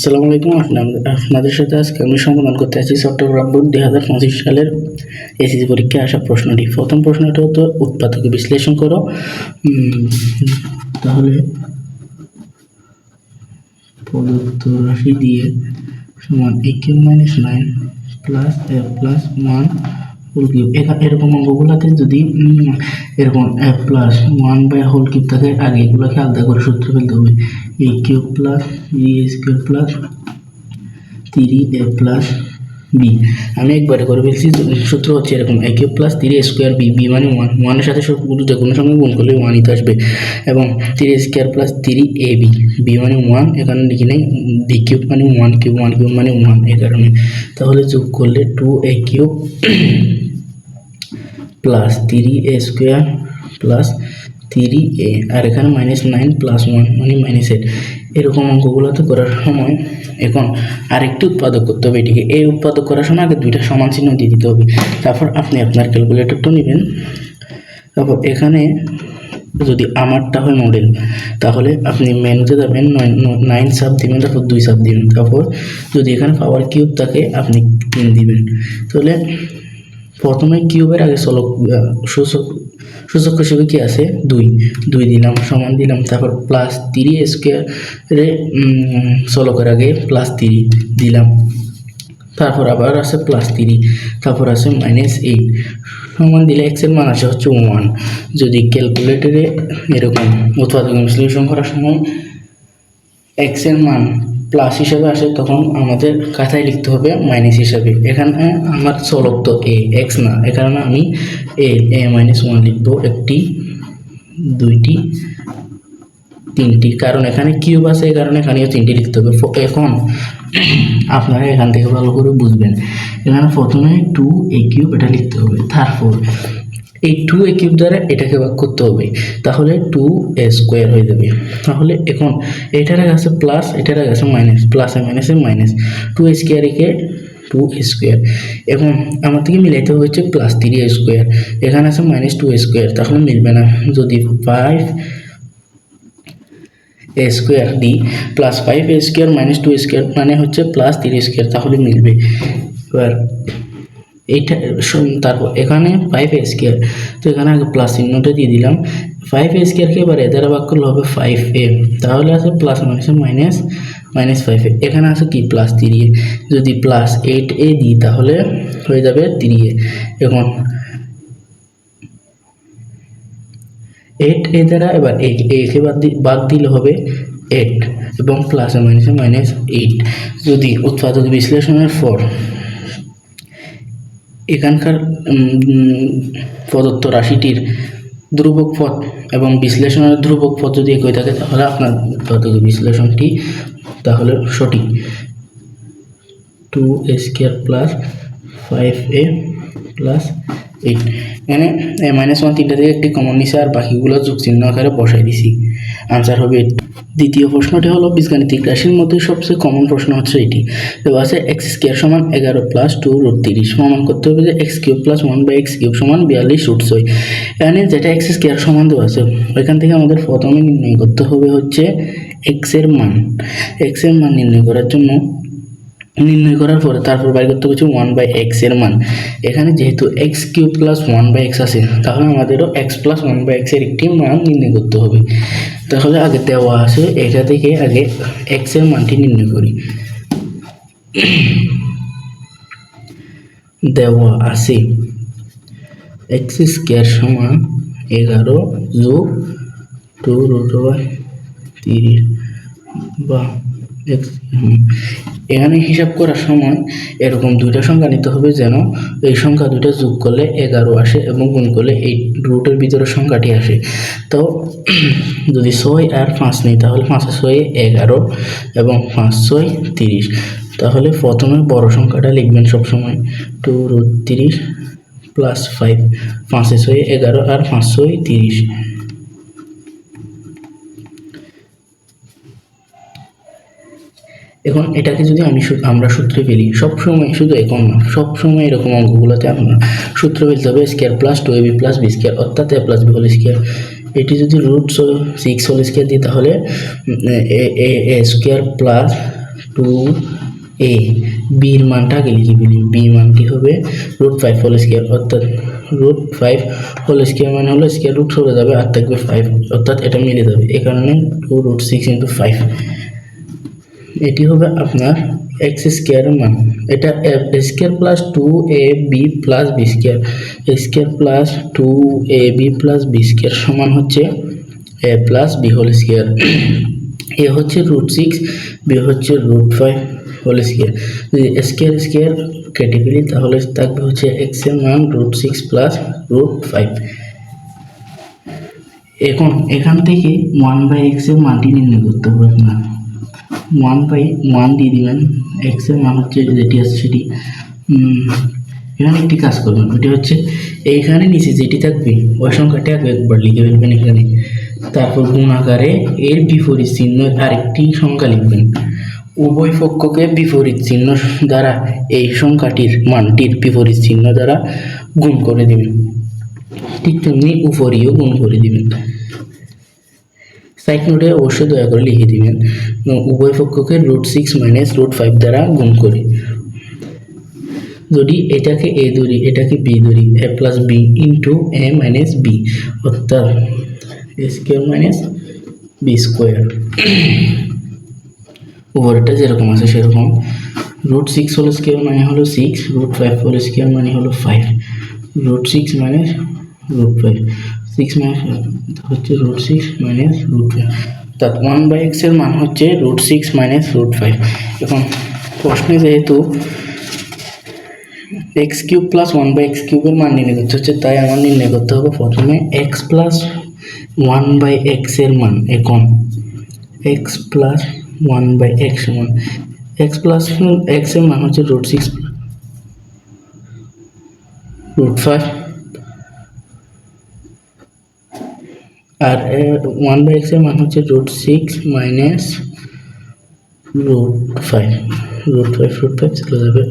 আসসালামু আলাইকুম। আপনাদের সাথে আজকে আমি সমাধান করতে আছি সেপ্টেম্বর বোর্ড দুই হাজার পঁচিশ সালের এসএসসি পরীক্ষায় আসা প্রশ্নটি। প্রথম প্রশ্নটা হতো, উৎপাদকে বিশ্লেষণ করো। তাহলে প্রদত্ত রাশি দিয়ে সমান A cube minus nine plus A plus one whole cube এরকম অঙ্কগুলোকে যদি এরকম A plus one by whole cube থাকে, আগে এগুলোকে আলাদা করে সূত্র ফেলতে হবে। A cube plus B square plus three A plus B আমি একবারে করে ফেলছি, সূত্র হচ্ছে এরকম A cube plus three square B B মানে ওয়ান ওয়ানের সাথে সবগুলো যে কোনো সঙ্গে গুণ করলে ওয়ানই তো আসবে। এবং three square plus three A B B মানে ওয়ান এখানে লিখি নেই বি কিউব মানে ওয়ান কিউব ওয়ান কিউব মানে ওয়ান এই কারণে। তাহলে যোগ করলে two A cube plus three A square plus three A আর এখানে মাইনাস নাইন প্লাস ওয়ান মানে মাইনাস এইট এরকম অঙ্কগুলোতে করার সময় এখন আরেকটি উৎপাদক করতে হবে এটিকে। এই উৎপাদক করার সময় আগে দুইটা সমান চিহ্ন দিয়ে দিতে হবে। তারপর আপনি আপনার ক্যালকুলেটরটা নেবেন। তারপর এখানে যদি আমারটা হয় মডেল তাহলে আপনি মেনুতে যাবেন নাইন সাব দিবেন, তারপর দুই সাব দিবেন। তারপর যদি এখানে পাওয়ার কিউব থাকে, আপনি তিন দিবেন। তাহলে প্রথমে কিউবের আগে চলক সূচক সূচক হিসেবে কি আছে? দুই। দুই দিলাম, সমান দিলাম, তারপর প্লাস থ্রি স্কোয়ারে চলকের আগে প্লাস থ্রি দিলাম। তারপর আবার আছে প্লাস থ্রি তারপর আছে মাইনাস এইট সমান দিলে এক্সের মান আসে হচ্ছে ওয়ান যদি ক্যালকুলেটরে এরকম উৎপাদক বিশ্লেষণ করার সময় এক্সের মান প্লাস হিসাবে আসে, তখন আমাদের খাতায় লিখতে হবে মাইনাস হিসাবে। এখানে আমার চলক এ এক্স না, এ কারণে আমি এ এ মাইনাস ওয়ান লিখব একটি, দুইটি, তিনটি। কারণ এখানে কিউব আছে এই কারণে এখানেও তিনটি লিখতে হবে। এখন আপনারা এখান থেকে ভালো করে বুঝবেন। এখানে প্রথমে টু এ কিউব এটা লিখতে হবে। তারপর এই টু এ কিউব দ্বারা এটাকে ভাগ করতে হবে। তাহলে টু এ স্কোয়ার হয়ে যাবে। তাহলে এখন এটার আগে আছে প্লাস এটার আগে আছে মাইনাস প্লাস আর মাইনাসে মাইনাস টু স্কোয়ার একে টু স্কোয়ার এখন আমার থেকে মিলাইতে হচ্ছে প্লাস থ্রি স্কোয়ার এখানে আছে মাইনাস টু স্কোয়ার তাহলে মিলবে না। যদি five A square D plus five A square minus two square মানে হচ্ছে প্লাস থ্রি স্কোয়ার তাহলে মিলবে। এবার এইটা তারপর এখানে ফাইভ এ স্কোয়ার তো এখানে আগে প্লাস চিহ্নটা দিয়ে দিলাম। ফাইভ এ স্কোয়ারকে এবার এ দ্বারা করলে হবে ফাইভ এ তাহলে আছে প্লাস মাইনাসে মাইনাস মাইনাস ফাইভ এ এখানে আছে কি? প্লাস এ যদি প্লাস এইট এ দিই, তাহলে হয়ে যাবে এ এখন এইট এ দ্বারা এবার এ একে বাদ দি, বাদ দিলে হবে এইট এবং প্লাস মাইনাসে মাইনাস এইট যদি উৎপাদক বিশ্লেষণের পর এখানকার প্রদত্ত রাশিটির ধ্রুবক পথ এবং বিশ্লেষণের ধ্রুবক পথ যদি একই থাকে, তাহলে আপনার বিশ্লেষণটি, তাহলে সঠিক। Two A square plus five A plus eight এখানে এ মাইনাস ওয়ান তিনটা থেকে একটি কমন নিছে আর বাকিগুলো যোগ চিহ্ন আকারে বসাই দিছি। আনসার হবে। দ্বিতীয় প্রশ্নটি হলো, বীজগাণিতিক রাশির মধ্যে সবচেয়ে কমন প্রশ্ন হচ্ছে এটি। দেওয়া আছে এক্স স্কোয়ার সমান এগারো প্লাস টু রুট তিরিশ। সমান করতে হবে যে X cube plus one by X cube সমান বিয়াল্লিশ রুট ছয়। এখানে যেটা এক্স স্কোয়ার সমান দেওয়া আছে, ওইখান থেকে আমাদের প্রথমে নির্ণয় করতে হবে হচ্ছে এক্সের মান। এক্সের মান নির্ণয় করার জন্য নির্ণয় করার পরে তারপর বাইর করতে হচ্ছে ওয়ান বাই এক্সের মান। এখানে যেহেতু X cube plus one by X আছে, তাহলে আমাদেরও এক্স প্লাস ওয়ান বাই এক্সের একটি মান নির্ণয় করতে হবে। তাহলে আগে দেওয়া আছে, এটা থেকে আগে এক্সের মানটি নির্ণয় করি। দেওয়া আছে এক্স স্কোয়ার সমান এগারো যোগ টু রুট ওভার তিরিশ বা এক্স এখানে হিসাব করার সময় এরকম দুইটা সংখ্যা নিতে হবে যেন এই সংখ্যা দুইটা যোগ করলে এগারো আসে এবং গুণ করলে এই রুটের ভিতরে সংখ্যাটি আসে। তো যদি ছয় আর পাঁচ নিই, তাহলে পাঁচে ছয় এগারো এবং পাঁচ ছয় তিরিশ। তাহলে প্রথমে বড় সংখ্যাটা লিখবেন সবসময় টু রুট তিরিশ প্লাস ফাইভ পাঁচে ছয় এগারো আর পাঁচ ছয় তিরিশ। এখন এটাকে যদি আমি আমরা সূত্রে ফেলি, সবসময় শুধু এখন না, সবসময় এরকম অঙ্কগুলোতে আমরা সূত্র ফেলতে হবে square plus two A B plus B square অর্থাৎ A plus B whole square এটি যদি রুট সিক্স হোল স্কোয়ার দিই, তাহলে A A square plus two A বির মানটা আগে লিখে ফেলি। বি মানটি হবে রুট ফাইভ হোল স্কোয়ার অর্থাৎ রুট ফাইভ হোল স্কোয়ার মানে হলো স্কোয়ার রুট চলে যাবে আর থাকবে ফাইভ অর্থাৎ এটা মিলে যাবে। এই কারণে two root six into five এটি হবে আপনার এক্স স্কোয়ারের মান। এটা F square plus two A B plus B square square plus two A B plus B square সমান হচ্ছে A plus B whole square A হচ্ছে রুট সিক্স বি হচ্ছে রুট ফাইভ হোল স্কোয়ার যদি square square কেটে ফেলি তাহলে থাকবে হচ্ছে এক্সের মান root six plus root five এখন এখান থেকে ওয়ান বাই এক্সের মানটি নির্ণয় করতে হবে আপনার। ওয়ান বাই ওয়ান দিয়ে দিবেন এক্সের মান হচ্ছে যেটি আছে সেটি এখানে একটি কাজ করবেন ওটি হচ্ছে এইখানে নিচে যেটি থাকবে, ওই সংখ্যাটি আগে একবার লিখে ফেলবেন এখানে। তারপর গুণ আকারে এর বিপরীত চিহ্ন আরেকটি সংখ্যা লিখবেন। উভয় পক্ষকে বিপরীত চিহ্ন দ্বারা এই সংখ্যাটির মানটির বিপরীত চিহ্ন দ্বারা গুণ করে দেবেন। ঠিক তেমনি উপরিও গুণ করে দিবেন। সাইড নোটে অবশ্যই দয়া করে লিখে দিবেন। উভয় পক্ষকে root six minus root five দ্বারা গুণ করি। যদি এটাকে এ ধরি, এটাকে বি ধরি A plus B into A minus B অর্থাৎ A square minus B square উপরেরটা যেরকম আছে সেরকম। রুট সিক্স হোল স্কোয়ার মানে হলো six root five whole square মানে হলো five root six minus root five six minus হচ্ছে root six minus root five অর্থাৎ ওয়ান বাই এক্সের মান হচ্ছে root six minus root five এখন প্রশ্নে যেহেতু X cube plus one by X কিউবের মান নির্ণয় করতে হচ্ছে, তাই আমার নির্ণয় করতে হবে প্রথমে এক্স প্লাস ওয়ান বাই এক্সের মান। এখন X plus one by X সমান এক্স প্লাস এক্সের মান হচ্ছে রুট সিক্স রুট ফাইভ আর ওয়ান বাই এক্সের মান হচ্ছে root six minus root five root five root five চলে যাবে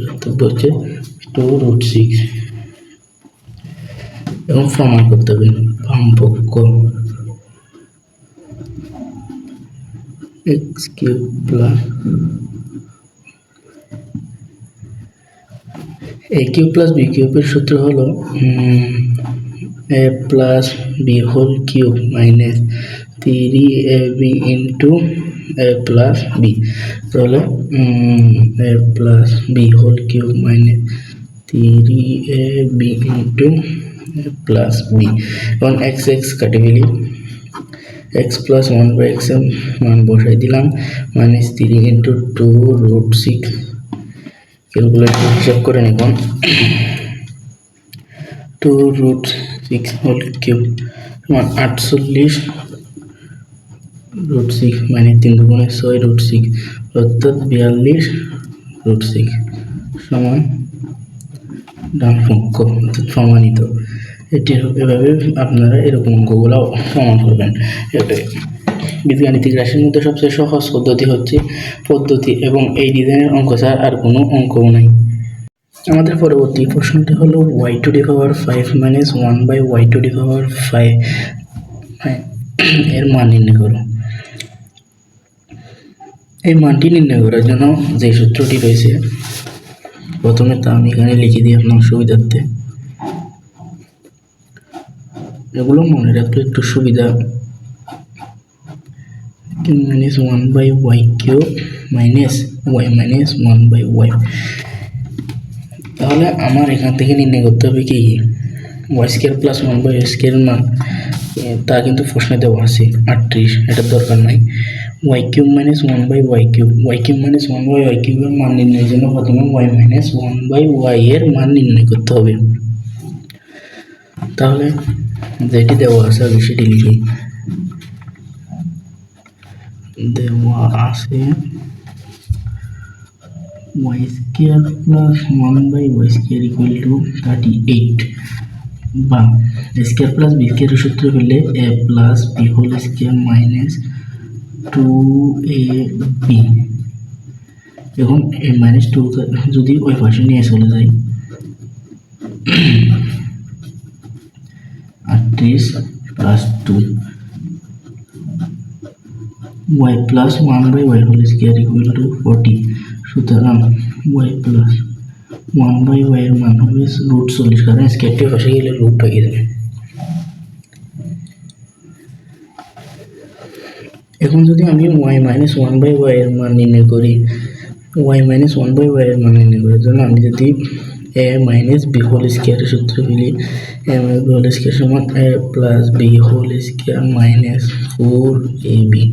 হচ্ছে টু রুট সিক্স এবং প্রমাণ করতে হবে বামপক্ষ X cube plus A cube plus B কিউবের সূত্র হলো B whole cube minus three A B into A plus B তাহলে A plus B whole cube minus three A B into A plus B এখন X X কাটে ফেলি। X plus one by এক্সের মান বসাই দিলাম। Minus three into two root six calculator হিসাব করে নিলাম two root six whole cube সমান আটচল্লিশ রুট সিক্স মানে তিন দুগুণে ছয় রুট সিক্স অর্থাৎ বিয়াল্লিশ রুট সিক্স সমান ডান পক্ষ, অর্থাৎ প্রমাণিত। এটি এভাবে আপনারা এরকম অঙ্কগুলো প্রমাণ করবেন। এভাবে বীজগাণিতিক রাশির মধ্যে সবচেয়ে সহজ পদ্ধতি হচ্ছে পদ্ধতি এবং এই ডিজাইনের অঙ্ক ছাড়া আর কোনো অঙ্কও নাই। আমাদের পরবর্তী প্রশ্নটি হলো Y to the power five minus one by Y to the power five এর মান নির্ণয় করো। এই মানটি নির্ণয় করার জন্য যে সূত্রটি রয়েছে, প্রথমে তা আমি এখানে লিখে দিই আপনার সুবিধার্থে। এগুলো মনে রাখলে একটু সুবিধা। Minus one by Y Q minus Y minus one by Y তাহলে আমার এখান থেকে নির্ণয় করতে হবে কি? Y square plus one by square মান তা কিন্তু প্রশ্নে দেওয়া আছে, আটত্রিশ, এটার দরকার নাই। Y cube minus one by Y cube Y cube minus one by Y কিউবের মান নির্ণয়ের জন্য প্রথমে Y minus one by Y এর মান নির্ণয় করতে হবে। তাহলে যেটি দেওয়া আছে আগে সেটি লিখি দেওয়া আছে square plus one by Y square equal to thirty eight বা স্কোয়ার প্লাস বি স্কোয়ারের সূত্র পেলে A plus B whole square minus two A B এখন এ মাইনাস টু যদি ওই পাশে নিয়ে চলে যায় আটত্রিশ plus two Y plus one by Y whole square equal to forty সুতরাং Y plus one by Y এর মান হবে রুট চল্লিশ, কারণ স্কোয়ারটি পাশে গেলে রুট হয়ে যাবে এখন যদি আমি Y minus one by Y এর মান নির্ণয় করি Y minus one by Y এর মান নির্ণয় করার জন্য আমি যদি এ মাইনাস বি হোল স্কোয়ারের সূত্র ফেলি A minus B whole square সমান A plus B whole square minus four A B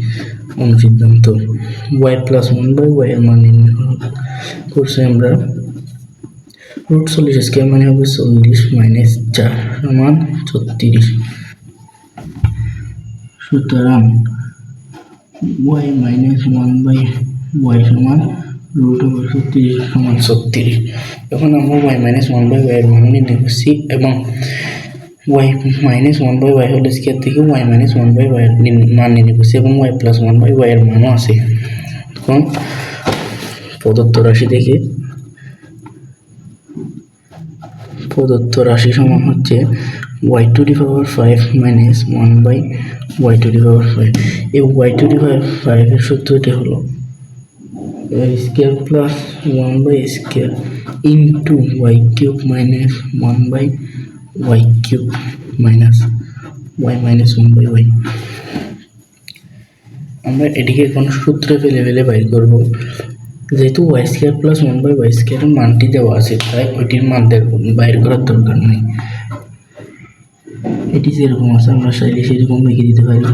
অনুসিদ্ধান্ত Y plus one by Y এর মান নির্ণয় করছি আমরা রুট চল্লিশ স্কোয়ার মানে হবে চল্লিশ মাইনাস চার সমান ছত্রিশ। সুতরাং Y minus one by Y সমান রুট ওভার ছত্রিশ সমান ছত্রিশ। এখন আমরা Y minus one by Y এর মান নির্ণয় করছি এবং Y minus one by Y whole square থেকে Y minus one by Y মান নির্ণয় করছি এবং Y plus one by Y এর মানও আছে এখন প্রদত্ত রাশি থেকে প্রদত্ত রাশি সমান হচ্ছে Y to the power five minus one by Y to the power five এই ওয়াই টু ডি পাওয়ার ফাইভের সূত্রটি হলো square plus one by square into Y cube minus one by Y cube minus Y minus one by Y. আমরা এটিকে এখন সূত্রে ফেলে ফেলে বাইর করব। যেহেতু Y square plus one by Y স্কোয়ারের মানটি দেওয়া আছে, তাই ওইটির মান বাইর করার দরকার নেই। এটি যেরকম আছে, আমরা চাইলে সেরকম লিখে দিতে পারি।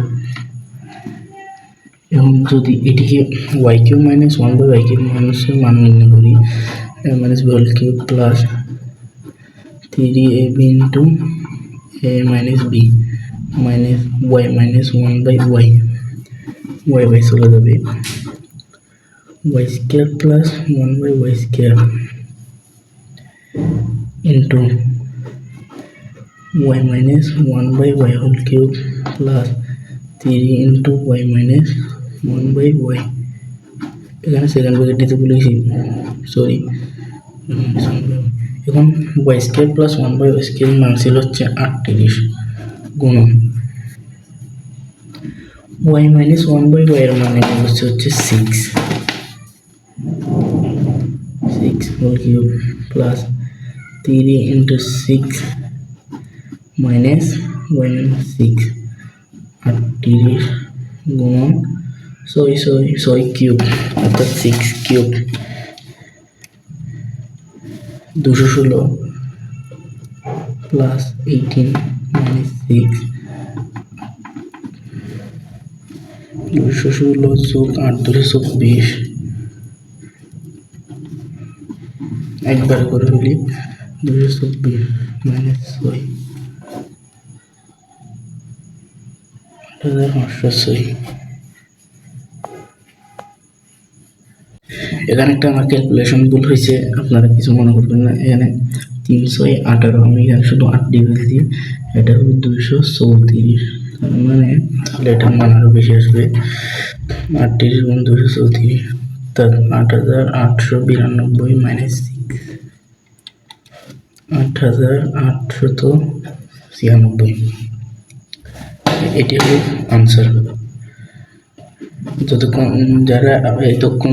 এখন যদি এটিকে Y Q minus one by Y Q মাইনাসের মান নির্ণয় করি minus ball Q plus three A B into A minus B minus Y minus one by Y Y by চলে যাবে Y square plus one by Y square into Y minus one by Y whole cube plus three into Y minus one by Y এখানে second bracket দিতে বলেছি sorry এখন Y square plus one by Y square মান ছিল হচ্ছে আটত্রিশ গুণ Y minus one by Y এর মানে হচ্ছে হচ্ছে six six whole cube plus three into six minus one six আটত্রিশ গুণন। ছয় ছয় ছয় কিউব অর্থাৎ সিক্স কিউব দুশো ষোলো প্লাস এইটিন মাইনাস সিক্স দুশো ষোলো যোগ আট দুশো চব্বিশ। একবার করে ফেলি দুশো চব্বিশ মাইনাস ছয়, আট হাজার পাঁচশো ছয়। এখানে একটা আমার ক্যালকুলেশন ভুল হয়েছে, আপনারা কিছু মনে করবেন না, এখানে তিনশো আঠারো, আমি এখানে শুধু আট ডিগ্রি দিই, এটা হবে দুইশো চৌত্রিশ মানে তাহলে এটার মান আরও বেশি আসবে আটত্রিশ গুণ দুশো চৌত্রিশ অর্থাৎ আট হাজার আটশো বিরানব্বই মাইনাস সিক্স আট হাজার আটশত ছিয়ানব্বই, এটি হলো আনসার যতক্ষণ যারা এতক্ষণ